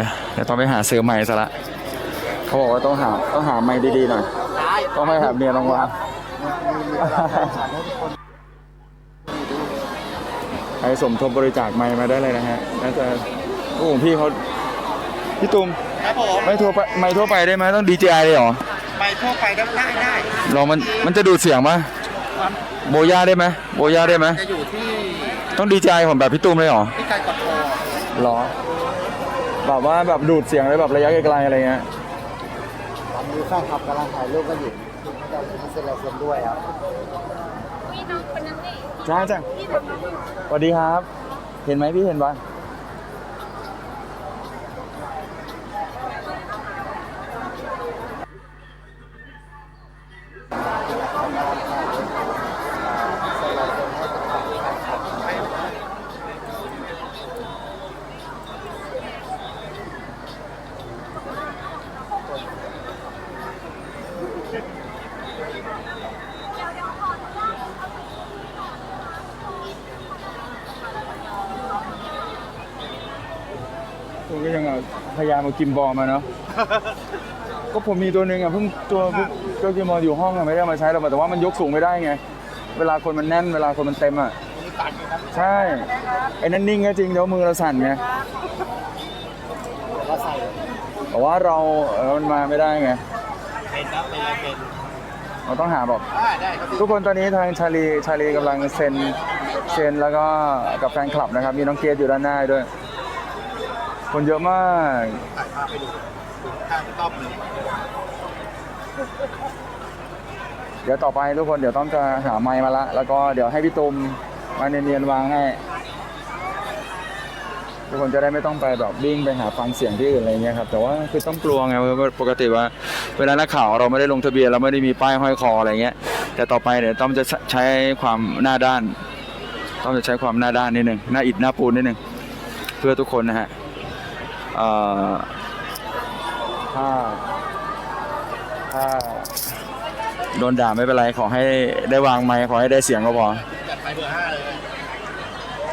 นะเดี๋ยวต้องไปหาซื้อไม้ซะละเขาบอกว่าต้องหาต้องหาไม้ดีๆหน่อย ต้องไม่หาเมียรางวัลใครสมทบบริจาคไม้มาได้เลยนะฮะน่าจะโอ้โหพี่เขาพี่ตุ้มครับผมไม่ทั่วไปไม่ทั่วไปได้ไหมต้อง DJI เลยเหรอไปทั่วไปได้ได้ได้ลองมันมันจะดูดเสียงปะโบย่าได้ไหมโบย่าได้ไหมจะอยู่ที่ต้อง DJI ผมแบบพี่ตุ้มเลยเหรอที่การกดโทรหรอ แบบว่าแบบดูดเสียงเลยแบบระยะไกลๆอะไรเงี้ยตอนนี้แฟนคลับกำลังถ่ายรูปกันอยู่ที่เราจะเซ็นลายเซ็นด้วยครับพี่น้องคนนั้นนี่จ้าจ้าพี่ทำมาสวัสดีครับ เห็นไหมพี่เห็นปะ ผมก็ยังเอาพยายามเอากิมบอลมาเนาะ ก็ผมมีตัวหนึ่งอะเพิ่งตัวเพิ่งตัวกิมบอลอยู่ห้องอะไม่ได้เอามาใช้หรอกแต่ว่ามันยกสูงไม่ได้ไง เวลาคนมันแน่นเวลาคนมันเต็มอะ ใช่ ไอ้นั่นนิ่งก็จริงเดี๋ยวมือเราสั่นไง เราใส่แต่ว่าเราเออมันมาไม่ได้ไง เป็นครับเป็นลายเป็นเราต้องหาแบบได้ได้ครับทุกคนตอนนี้ทางชาลีชาลีกำลังเซ็นเซ็นแล้วก็กับแฟนคลับนะครับ มีน้องเกดอยู่ด้านหน้าด้วย คนเยอะมาก ถ่ายภาพไปดูข้างต้อมเลยเดี๋ยวต่อไปทุกคนเดี๋ยวต้องจะหาไมค์มาละ แล้วก็เดี๋ยวให้พี่ตุมมาเนียนๆวางให้ ทุกคนจะได้ไม่ต้องไปแบบวิ่งไปหาฟังเสียงที่อื่นอะไรเงี้ยครับ แต่ว่าคือต้องกลัวไงเพราะว่าปกติว่าเวลานักข่าวเราไม่ได้ลงทะเบียนเราไม่ได้มีป้ายห้อยคออะไรเงี้ย แต่ต่อไปเดี๋ยวต้องจะใช้ความหน้าด้าน ต้องจะใช้ความหน้าด้านนิดนึงหน้าอิดหน้าปูนนิดนึงเพื่อทุกคนนะฮะเอ่อ ถ้า ถ้า โดนด่าไม่เป็นไร ขอให้ได้วางไมค์ขอให้ได้เสียงก็พอจัดไปเบอร์ห้าเลย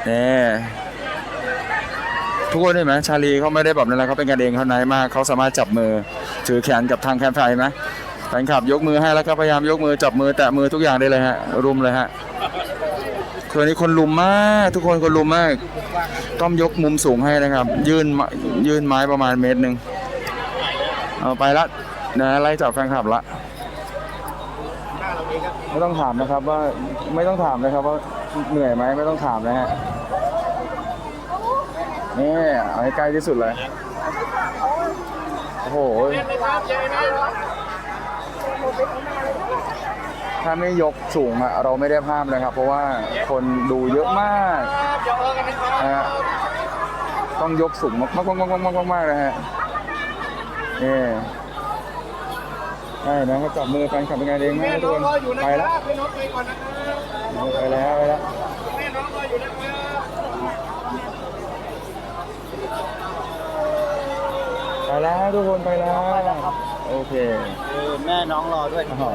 เนี่ยทุกคนเห็นไหมชาลีเขาไม่ได้แบบนั้นแล้วเขาเป็นกันเองเขาไหนมากเขาสามารถจับมือถือแขนกับทางแคมป์ไฟไหมแฟนคลับยกมือให้แล้วก็พยายามยกมือจับมือแตะมือทุกอย่างได้เลยฮะรุมเลยฮะคืนนี้คนลุมมาก ทุกคนคนลุมมาก ต้องยกมุมสูงให้นะครับ ยื่นยื่นไม้ประมาณเมตรหนึ่งเอาไปละนะไล่จับแฟนคลับละไม่ต้องถามนะครับว่าไม่ต้องถามนะครับว่าเหนื่อยไหมไม่ต้องถามนะฮะนี่เอาให้ใกล้ที่สุดเลยโอ้โห ถ้าไม่ยกสูงอะเราไม่ได้ภาพเลยครับ เพราะว่าคนดูเยอะมากนะฮะต้องยกสูงมากมากมากมากมากมากเลยฮะนี่ใช่นะเขาจับมือแฟนคลับเป็นไงเองแม่นะทุกคนไปแล้วไปแล้วไปแล้วไปแล้วทุกคนไปแล้ว โอเคแม่น้องรอด้วยอ๋อ